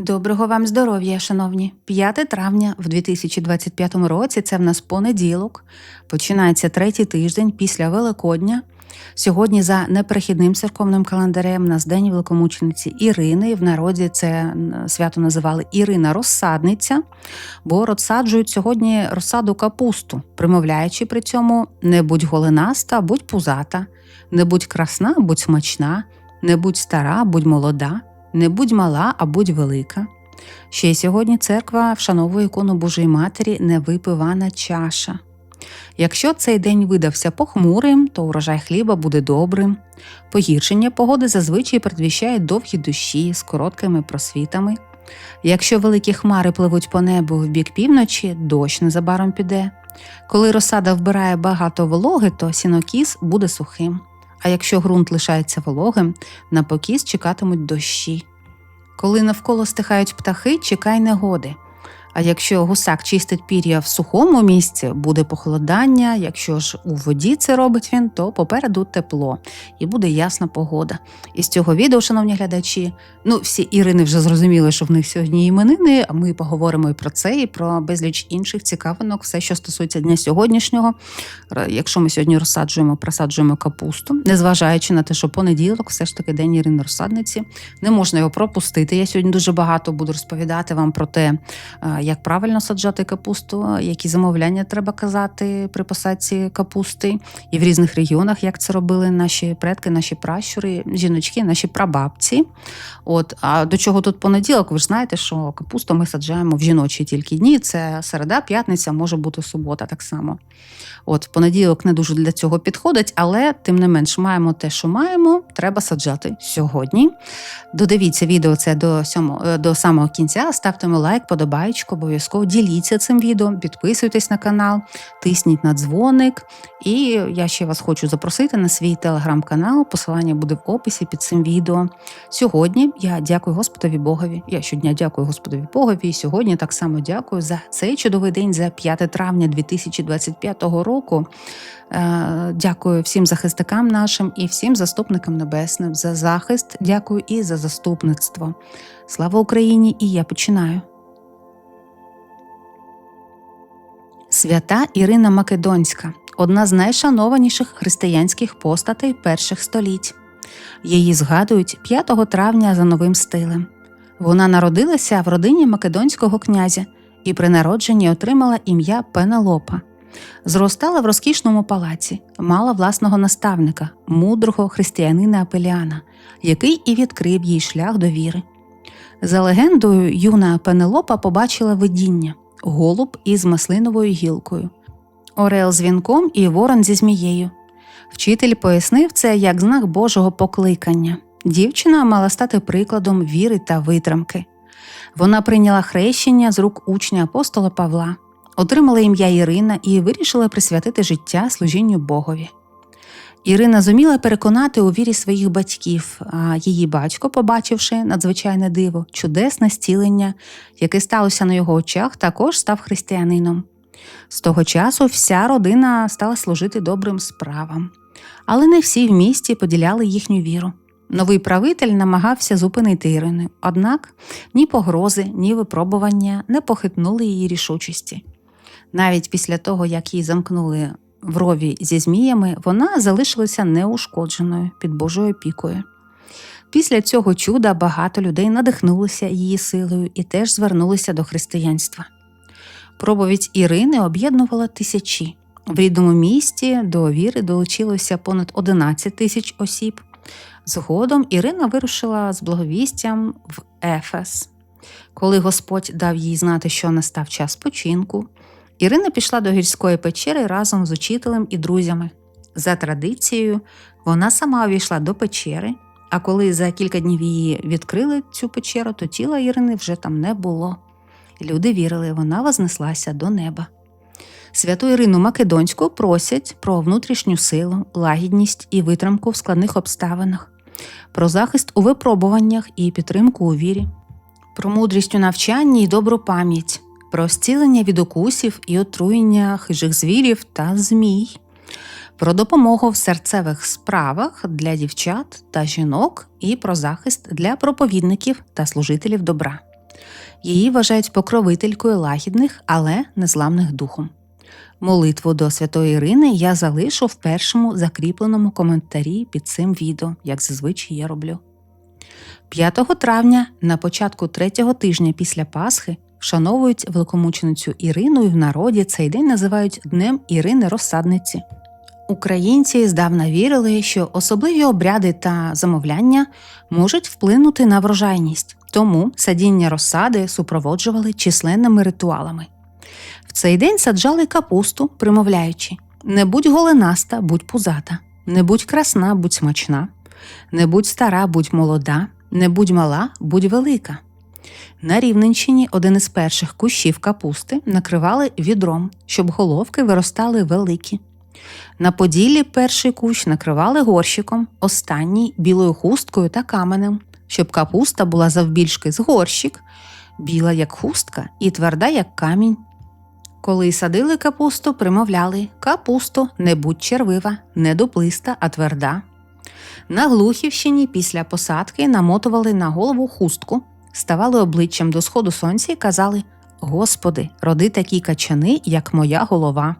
Доброго вам здоров'я, шановні. 5 травня в 2025 році це в нас понеділок. Починається третій тиждень після Великодня. Сьогодні за неперехідним церковним календарем нас День великомучениці Ірини. В народі це свято називали Ірина Розсадниця, бо розсаджують сьогодні розсаду капусту, примовляючи при цьому не будь голенаста, будь пузата, не будь красна, будь смачна, не будь стара, будь молода. Не будь мала, а будь велика. Ще й сьогодні церква вшановує ікону Божої Матері невипивана чаша. Якщо цей день видався похмурим, то урожай хліба буде добрим. Погіршення погоди зазвичай передвіщає довгі дощі з короткими просвітами. Якщо великі хмари пливуть по небу в бік півночі, дощ незабаром піде. Коли розсада вбирає багато вологи, то сінокіс буде сухим. А якщо ґрунт лишається вологим, на покіс чекатимуть дощі. Коли навколо стихають птахи, чекай негоди. А якщо гусак чистить пір'я в сухому місці, буде похолодання. Якщо ж у воді це робить він, то попереду тепло і буде ясна погода. І з цього відео, шановні глядачі, ну всі Ірини вже зрозуміли, що в них сьогодні іменини. А ми поговоримо і про це, і про безліч інших цікавинок, все, що стосується дня сьогоднішнього. Якщо ми сьогодні розсаджуємо, просаджуємо капусту, незважаючи на те, що понеділок, все ж таки день Ірини розсадниці, не можна його пропустити. Я сьогодні дуже багато буду розповідати вам про те, як правильно саджати капусту, які замовляння треба казати при посадці капусти, і в різних регіонах, як це робили наші предки, наші пращури, жіночки, наші прабабці. От а до чого тут понеділок? Ви ж знаєте, що капусту ми саджаємо в жіночі тільки дні. Це середа, п'ятниця, може бути субота так само. От понеділок не дуже для цього підходить, але тим не менш маємо те, що маємо, треба саджати сьогодні. Додивіться відео це до сьомо, до самого кінця. Ставте лайк, подобаєчку, обов'язково діліться цим відео, підписуйтесь на канал, тисніть на дзвоник. І я ще вас хочу запросити на свій телеграм-канал. Посилання буде в описі під цим відео. Сьогодні я дякую Господові Богові. Я щодня дякую Господові Богові. І сьогодні так само дякую за цей чудовий день, за 5 травня 2025 року. Е, Дякую всім захисникам нашим і всім заступникам небесним за захист. Дякую і за заступництво. Слава Україні! І я починаю. Свята Ірина Македонська одна з найшанованіших християнських постатей перших століть. Її згадують 5 травня за новим стилем. Вона народилася в родині македонського князя і при народженні отримала ім'я Пенелопа. Зростала в розкішному палаці, мала власного наставника, мудрого християнина Апеліана, який і відкрив їй шлях до віри. За легендою, юна Пенелопа побачила видіння голуб із маслиновою гілкою, орел з вінком і ворон зі змією. Вчитель пояснив це як знак Божого покликання. Дівчина мала стати прикладом віри та витримки. Вона прийняла хрещення з рук учня апостола Павла, отримала ім'я Ірина і вирішила присвятити життя служінню Богові. Ірина зуміла переконати у вірі своїх батьків, а її батько, побачивши надзвичайне диво, чудесне зцілення, яке сталося на його очах, також став християнином. З того часу вся родина стала служити добрим справам. Але не всі в місті поділяли їхню віру. Новий правитель намагався зупинити Ірину, однак ні погрози, ні випробування не похитнули її рішучості. Навіть після того, як її замкнули в рові зі зміями, вона залишилася неушкодженою під Божою опікою. Після цього чуда багато людей надихнулися її силою і теж звернулися до християнства. Проповідь Ірини об'єднувала тисячі. В рідному місті до віри долучилося понад 11 тисяч осіб. Згодом Ірина вирушила з благовістям в Ефес. Коли Господь дав їй знати, що настав час починку, Ірина пішла до гірської печери разом з учителем і друзями. За традицією, вона сама увійшла до печери, а коли за кілька днів її відкрили цю печеру, то тіла Ірини вже там не було. Люди вірили, вона вознеслася до неба. Святу Ірину Македонську просять про внутрішню силу, лагідність і витримку в складних обставинах, про захист у випробуваннях і підтримку у вірі, про мудрість у навчанні і добру пам'ять, про зцілення від укусів і отруєння хижих звірів та змій, про допомогу в серцевих справах для дівчат та жінок і про захист для проповідників та служителів добра. Її вважають покровителькою лагідних, але незламних духом. Молитву до святої Ірини я залишу в першому закріпленому коментарі під цим відео, як зазвичай я роблю. 5 травня, на початку третього тижня після Пасхи, вшановують великомученицю Ірину і в народі цей день називають Днем Ірини Розсадниці. Українці здавна вірили, що особливі обряди та замовляння можуть вплинути на врожайність, тому садіння розсади супроводжували численними ритуалами. В цей день саджали капусту, примовляючи: не будь голенаста, будь пузата, не будь красна, будь смачна, не будь стара, будь молода, не будь мала, будь велика. На Рівненщині один із перших кущів капусти накривали відром, щоб головки виростали великі. На Поділлі перший кущ накривали горщиком, останній білою хусткою та каменем, щоб капуста була завбільшки з горщик, біла як хустка і тверда як камінь. Коли садили капусту, примовляли капусту, не будь червива, не дуплиста, а тверда. На Глухівщині після посадки намотували на голову хустку, ставали обличчям до сходу сонця і казали Господи, роди такі качани, як моя голова.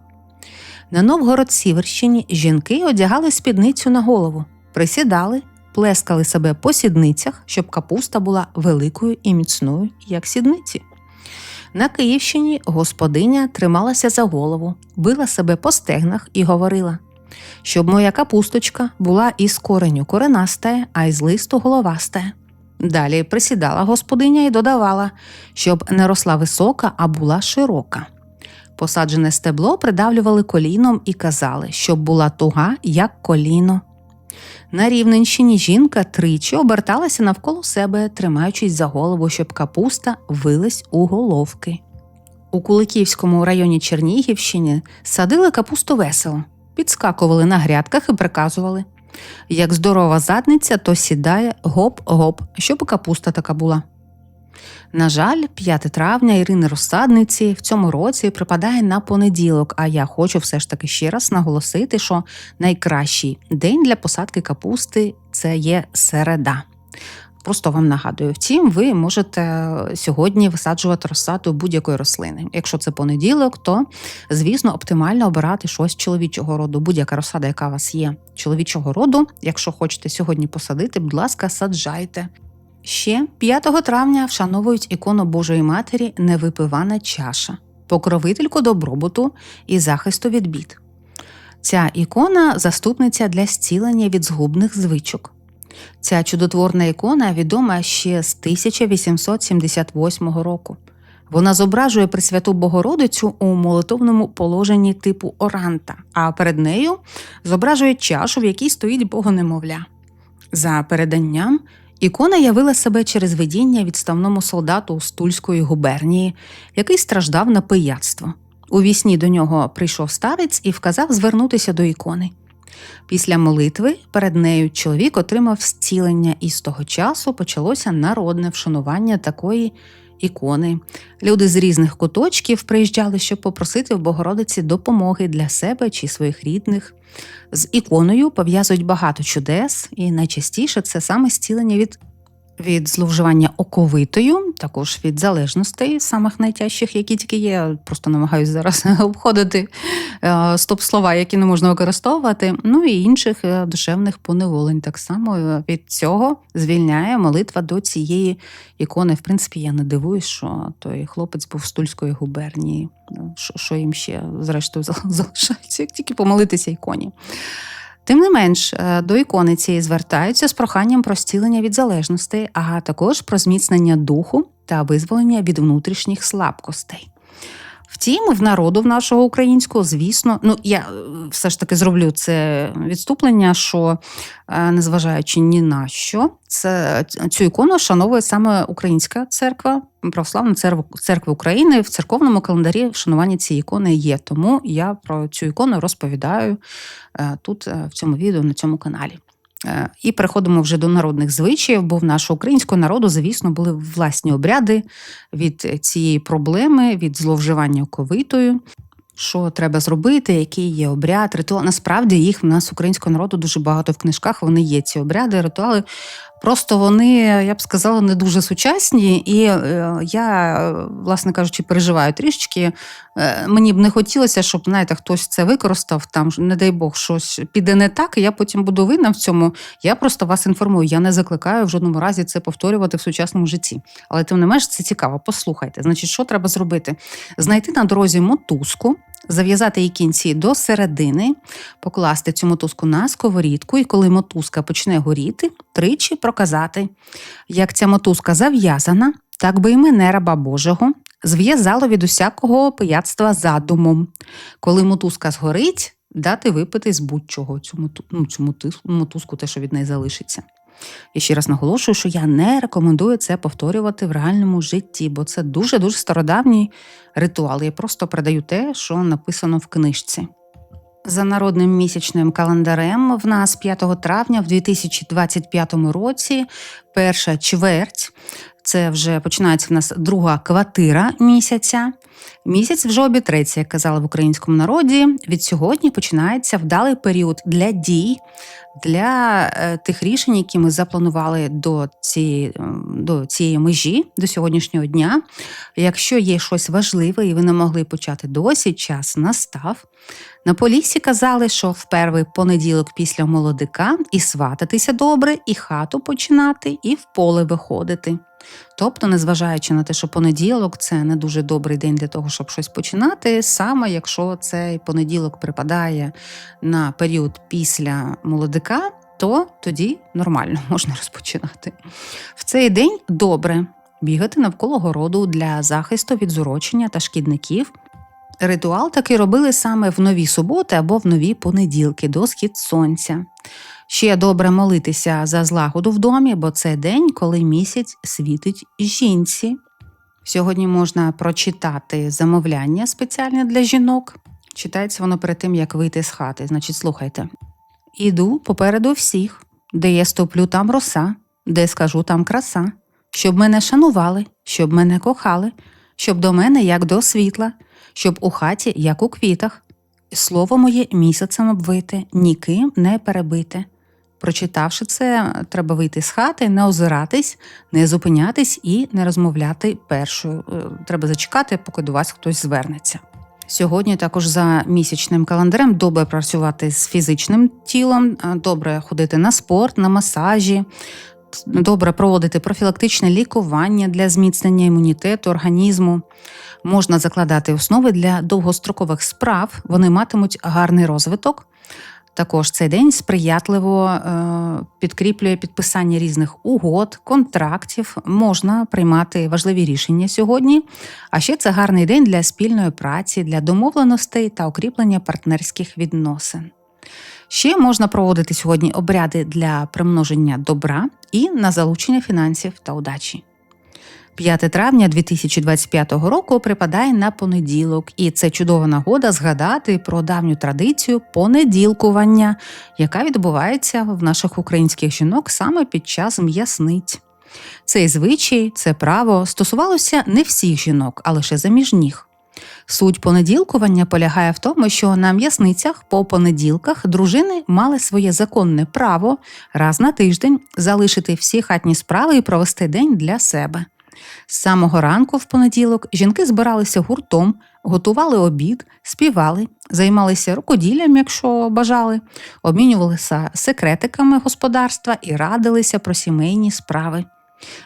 На Новгород-Сіверщині жінки одягали спідницю на голову, присідали, плескали себе по сідницях, щоб капуста була великою і міцною, як сідниці. На Київщині господиня трималася за голову, била себе по стегнах і говорила, щоб моя капусточка була із кореню коренастая, а із листу головастая. Далі присідала господиня і додавала, щоб не росла висока, а була широка. Посаджене стебло придавлювали коліном і казали, щоб була туга, як коліно. На Рівненщині жінка тричі оберталася навколо себе, тримаючись за голову, щоб капуста вилась у головки. У Куликівському районі Чернігівщини садили капусту весело, підскакували на грядках і приказували як здорова задниця, то сідає гоп-гоп, щоб капуста така була. На жаль, 5 травня Ірини Розсадниці в цьому році припадає на понеділок, а я хочу все ж таки ще раз наголосити, що найкращий день для посадки капусти це є середа. Просто вам нагадую, втім, ви можете сьогодні висаджувати розсаду будь-якої рослини. Якщо це понеділок, то звісно оптимально обирати щось чоловічого роду. Будь-яка розсада, яка у вас є чоловічого роду. Якщо хочете сьогодні посадити, будь ласка, саджайте. Ще 5 травня вшановують ікону Божої Матері Невипивана чаша, покровительку добробуту і захисту від бід. Ця ікона заступниця для зцілення від згубних звичок. Ця чудотворна ікона відома ще з 1878 року. Вона зображує Пресвяту Богородицю у молитовному положенні типу оранта, а перед нею зображує чашу, в якій стоїть богонемовля. За переданням, ікона явила себе через видіння відставному солдату з Тульської губернії, який страждав на пияцтво. У вісні до нього прийшов старець і вказав звернутися до ікони. Після молитви перед нею чоловік отримав зцілення, і з того часу почалося народне вшанування такої ікони. Люди з різних куточків приїжджали, щоб попросити в Богородиці допомоги для себе чи своїх рідних. З іконою пов'язують багато чудес, і найчастіше це саме зцілення від від зловживання оковитою, також від залежностей, самих найтяжчих, які тільки є. Просто намагаюся зараз обходити е, стоп-слова, які не можна використовувати. Ну і інших е, душевних поневолень. Так само е, від цього звільняє молитва до цієї ікони. В принципі, я не дивуюсь, що той хлопець був з Тульської губернії. Ну, що їм ще зрештою залишається, як тільки помолитися іконі. Тим не менш, е, до ікони цієї звертаються з проханням про стілення від залежностей, а також про зміцнення духу та визволення від внутрішніх слабкостей. Втім, в народу в нашого українського, звісно, ну я е, все ж таки зроблю це відступлення, що е, незважаючи ні на що, це цю ікону шановує саме українська церква, православна церква, України в церковному календарі вшанування цієї ікони є. Тому я про цю ікону розповідаю е, тут в цьому відео на цьому каналі. Е, і переходимо вже до народних звичаїв, бо в нашого українського народу, звісно, були власні обряди від цієї проблеми, від зловживання ковитою. Що треба зробити, який є обряд, ритуал. Насправді їх в нас українського народу дуже багато в книжках. Вони є ці обряди, ритуали. Просто вони, я б сказала, не дуже сучасні, і е, я, власне кажучи, переживаю трішечки. Е, мені б не хотілося, щоб знаєте, хтось це використав, там, не дай Бог, щось піде не так, і я потім буду винна в цьому. Я просто вас інформую. Я не закликаю в жодному разі це повторювати в сучасному житті. Але тим не менш, це цікаво. Послухайте, значить, що треба зробити? Знайти на дорозі мотузку. Зав'язати її кінці до середини, покласти цю мотузку на сковорідку, і коли мотузка почне горіти, тричі проказати, як ця мотузка зав'язана, так би і мене, раба Божого, зв'язало від усякого пияцтва задумом. Коли мотузка згорить, дати випити з будь-чого цю, ну, мотузку, те, що від неї залишиться. І ще раз наголошую, що я не рекомендую це повторювати в реальному житті, бо це дуже-дуже стародавній ритуал. Я просто передаю те, що написано в книжці. За народним місячним календарем в нас 5 травня в 2025 році перша чверть. Це вже починається в нас друга квартира місяця. Місяць вже обітреться, як казали в українському народі. Від сьогодні починається вдалий період для дій, для е, тих рішень, які ми запланували до цієї, до цієї межі, до сьогоднішнього дня. Якщо є щось важливе і ви не могли почати досі, час настав. На полісі казали, що в перший понеділок після молодика і свататися добре, і хату починати, і в поле виходити. Тобто, незважаючи на те, що понеділок це не дуже добрий день для того, щоб щось починати, саме якщо цей понеділок припадає на період після молодика, то тоді нормально можна розпочинати. В цей день добре бігати навколо городу для захисту від зурочення та шкідників. Ритуал таки робили саме в нові суботи або в нові понеділки до схід сонця. Ще добре молитися за злагоду в домі, бо це день, коли місяць світить жінці. Сьогодні можна прочитати замовляння спеціальне для жінок. Читається воно перед тим, як вийти з хати. Значить, слухайте. Іду попереду всіх, де я стоплю, там роса, де скажу там краса, щоб мене шанували, щоб мене кохали, щоб до мене як до світла, щоб у хаті, як у квітах, слово моє місяцем обвите, ніким не перебите. Прочитавши це, треба вийти з хати, не озиратись, не зупинятись і не розмовляти першою. Е, Треба зачекати, поки до вас хтось звернеться. Сьогодні також за місячним календарем добре працювати з фізичним тілом, е, добре ходити на спорт, на масажі, добре проводити профілактичне лікування для зміцнення імунітету організму. Можна закладати основи для довгострокових справ, вони матимуть гарний розвиток. Також цей день сприятливо е, підкріплює підписання різних угод, контрактів. Можна приймати важливі рішення сьогодні. А ще це гарний день для спільної праці, для домовленостей та укріплення партнерських відносин. Ще можна проводити сьогодні обряди для примноження добра і на залучення фінансів та удачі. 5 травня 2025 року припадає на понеділок, і це чудова нагода згадати про давню традицію понеділкування, яка відбувається в наших українських жінок саме під час м'ясниць. Цей звичай, це право стосувалося не всіх жінок, а лише заміжніх. Суть понеділкування полягає в тому, що на м'ясницях по понеділках дружини мали своє законне право раз на тиждень залишити всі хатні справи і провести день для себе. З самого ранку в понеділок жінки збиралися гуртом, готували обід, співали, займалися рукоділлям, якщо бажали, обмінювалися секретиками господарства і радилися про сімейні справи.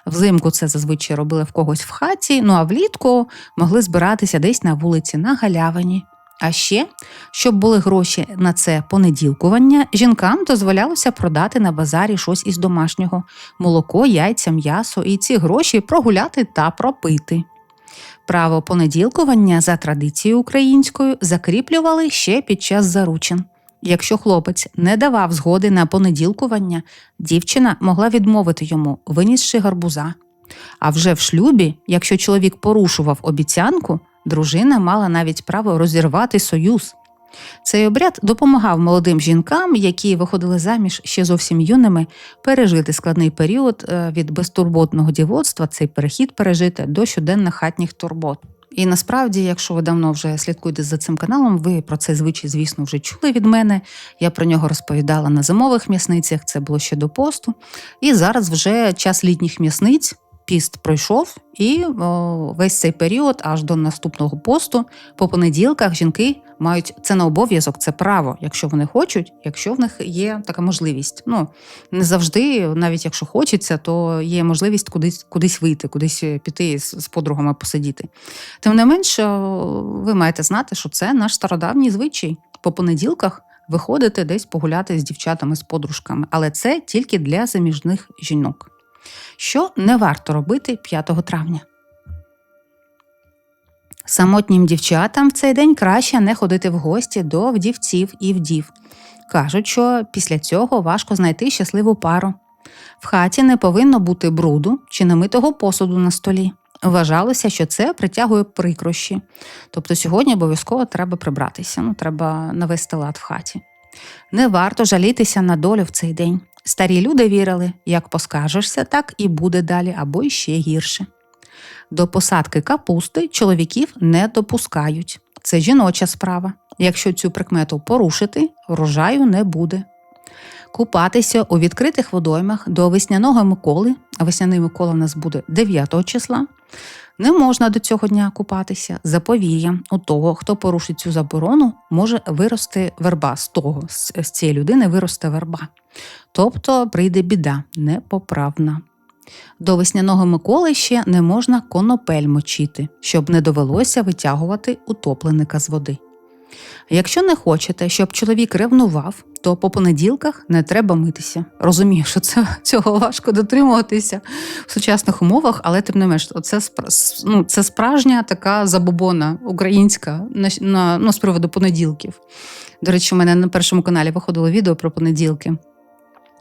Взимку це зазвичай робили в когось в хаті, ну а влітку могли збиратися десь на вулиці на галявині. А ще, щоб були гроші на це понеділкування, жінкам дозволялося продати на базарі щось із домашнього молоко, яйця, м'ясо і ці гроші прогуляти та пропити. Право понеділкування за традицією українською закріплювали ще під час заручин. Якщо хлопець не давав згоди на понеділкування, дівчина могла відмовити йому, винісши гарбуза. А вже в шлюбі, якщо чоловік порушував обіцянку, дружина мала навіть право розірвати союз. Цей обряд допомагав молодим жінкам, які виходили заміж ще зовсім юними, пережити складний період е, від безтурботного дівоцтва, цей перехід пережити до щоденних хатніх турбот. І насправді, якщо ви давно вже слідкуєте за цим каналом, ви про цей звичай, звісно, вже чули від мене. Я про нього розповідала на зимових м'ясницях, це було ще до посту. І зараз вже час літніх м'ясниць. Піст пройшов, і весь цей період, аж до наступного посту, по понеділках жінки мають це на обов'язок, це право, якщо вони хочуть, якщо в них є така можливість. Ну не завжди, навіть якщо хочеться, то є можливість кудись кудись вийти, кудись піти з, з подругами посидіти. Тим не менш, ви маєте знати, що це наш стародавній звичай. По понеділках виходити десь погуляти з дівчатами, з подружками, але це тільки для заміжних жінок що не варто робити 5 травня. Самотнім дівчатам в цей день краще не ходити в гості до вдівців і вдів. Кажуть, що після цього важко знайти щасливу пару. В хаті не повинно бути бруду чи немитого посуду на столі. Вважалося, що це притягує прикрощі. Тобто сьогодні обов'язково треба прибратися, ну, треба навести лад в хаті. Не варто жалітися на долю в цей день. Старі люди вірили, як поскажешся, так і буде далі або ще гірше. До посадки капусти чоловіків не допускають. Це жіноча справа. Якщо цю прикмету порушити, врожаю не буде. Купатися у відкритих водоймах до весняного Миколи, а весняний Микола в нас буде 9 числа. Не можна до цього дня купатися. Заповія у того, хто порушить цю заборону, може вирости верба з того, з цієї людини виросте верба. Тобто прийде біда непоправна. До весняного Миколи ще не можна конопель мочити, щоб не довелося витягувати утопленика з води. Якщо не хочете, щоб чоловік ревнував, то по понеділках не треба митися. Розумію, що це цього важко дотримуватися в сучасних умовах, але тим не менш, це ну, це справжня така забобона українська на, на ну, з приводу понеділків. До речі, у мене на першому каналі виходило відео про понеділки.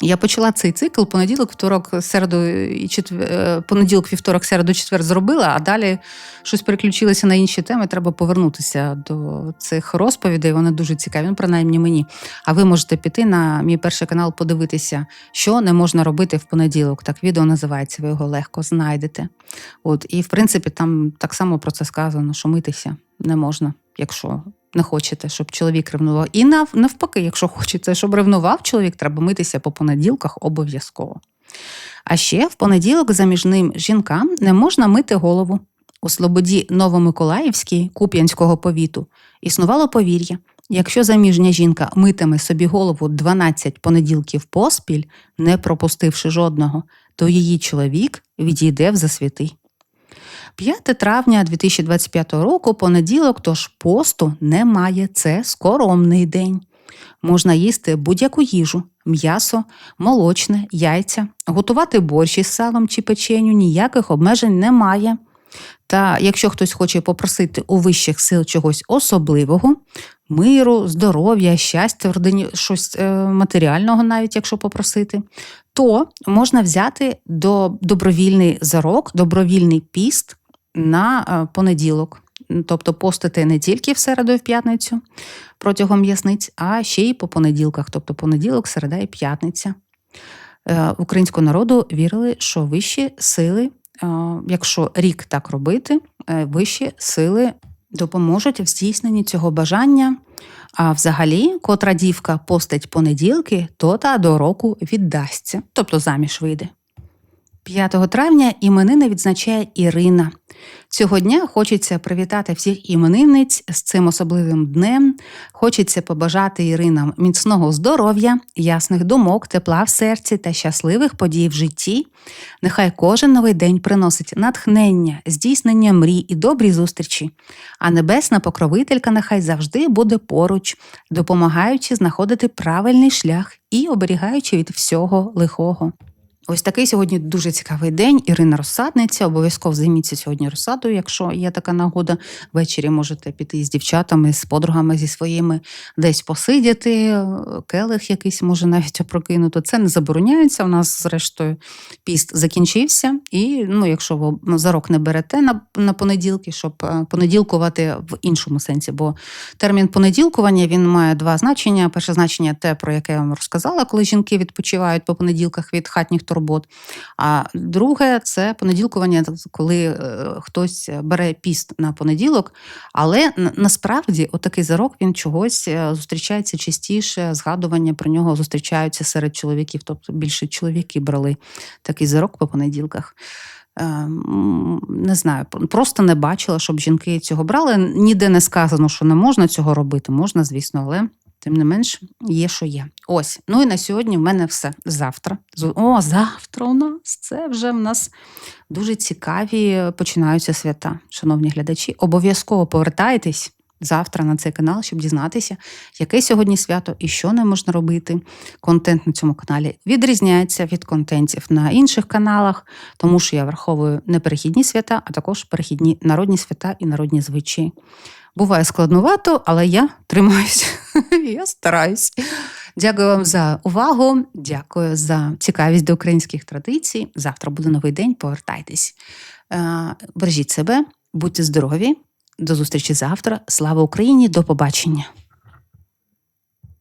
Я почала цей цикл понеділок, вівторок, середу і четвер... понеділок, вівторок, середу, четвер зробила, а далі щось переключилося на інші теми. Треба повернутися до цих розповідей. Вони дуже цікаві, ну, принаймні мені. А ви можете піти на мій перший канал, подивитися, що не можна робити в понеділок. Так відео називається, ви його легко знайдете. От і в принципі там так само про це сказано, що митися не можна, якщо не хочете, щоб чоловік ревнував. І навпаки, якщо хочете, щоб ревнував чоловік, треба митися по понеділках обов'язково. А ще в понеділок заміжним жінкам не можна мити голову. У Слободі Новомиколаївській Куп'янського повіту існувало повір'я. Якщо заміжня жінка митиме собі голову 12 понеділків поспіль, не пропустивши жодного, то її чоловік відійде в засвіти. 5 травня 2025 року понеділок, тож посту немає. Це скоромний день. Можна їсти будь-яку їжу, м'ясо, молочне, яйця, готувати борщ із салом чи печеню, ніяких обмежень немає. Та якщо хтось хоче попросити у вищих сил чогось особливого, миру, здоров'я, щастя, в родині щось е, матеріального, навіть якщо попросити, то можна взяти до добровільний зарок, добровільний піст на е, понеділок. Тобто постити не тільки в середу і в п'ятницю протягом м'ясниць, а ще й по понеділках, тобто понеділок, середа і п'ятниця. Е, українського народу вірили, що вищі сили, якщо рік так робити, вищі сили допоможуть в здійсненні цього бажання. А взагалі, котра дівка постить понеділки, то та до року віддасться, тобто заміж вийде. 5 травня іменини відзначає Ірина. Цього дня хочеться привітати всіх іменинниць з цим особливим днем. Хочеться побажати Іринам міцного здоров'я, ясних думок, тепла в серці та щасливих подій в житті. Нехай кожен новий день приносить натхнення, здійснення мрій і добрі зустрічі. А небесна покровителька нехай завжди буде поруч, допомагаючи знаходити правильний шлях і оберігаючи від всього лихого. Ось такий сьогодні дуже цікавий день. Ірина розсадниця. Обов'язково займіться сьогодні розсадою, якщо є така нагода. Ввечері можете піти з дівчатами, з подругами зі своїми десь посидіти, келих якийсь може навіть опрокинути. Це не забороняється. У нас, зрештою, піст закінчився. І ну, якщо ви ну, за рок не берете на на понеділки, щоб е, понеділкувати в іншому сенсі, бо термін понеділкування він має два значення. Перше значення те, про яке я вам розказала, коли жінки відпочивають по понеділках від хатніх турбот. А друге це понеділкування, коли е, хтось бере піст на понеділок, але насправді отакий зарок він чогось е, зустрічається частіше. Згадування про нього зустрічаються серед чоловіків, тобто більше чоловіки брали такий зарок по понеділках. Е, Не знаю, просто не бачила, щоб жінки цього брали. Ніде не сказано, що не можна цього робити. Можна, звісно, але тим не менш є, що є. Ось. Ну і на сьогодні в мене все. Завтра. О, завтра у нас це вже в нас дуже цікаві починаються свята, шановні глядачі. Обов'язково повертайтесь. Завтра на цей канал, щоб дізнатися, яке сьогодні свято і що не можна робити. Контент на цьому каналі відрізняється від контентів на інших каналах, тому що я враховую не перехідні свята, а також перехідні народні свята і народні звичаї. Буває складновато, але я тримаюсь, я стараюсь. Дякую вам за увагу. Дякую за цікавість до українських традицій. Завтра буде новий день. Повертайтесь. Е, Бережіть себе, будьте здорові. До зустрічі завтра. Слава Україні! До побачення!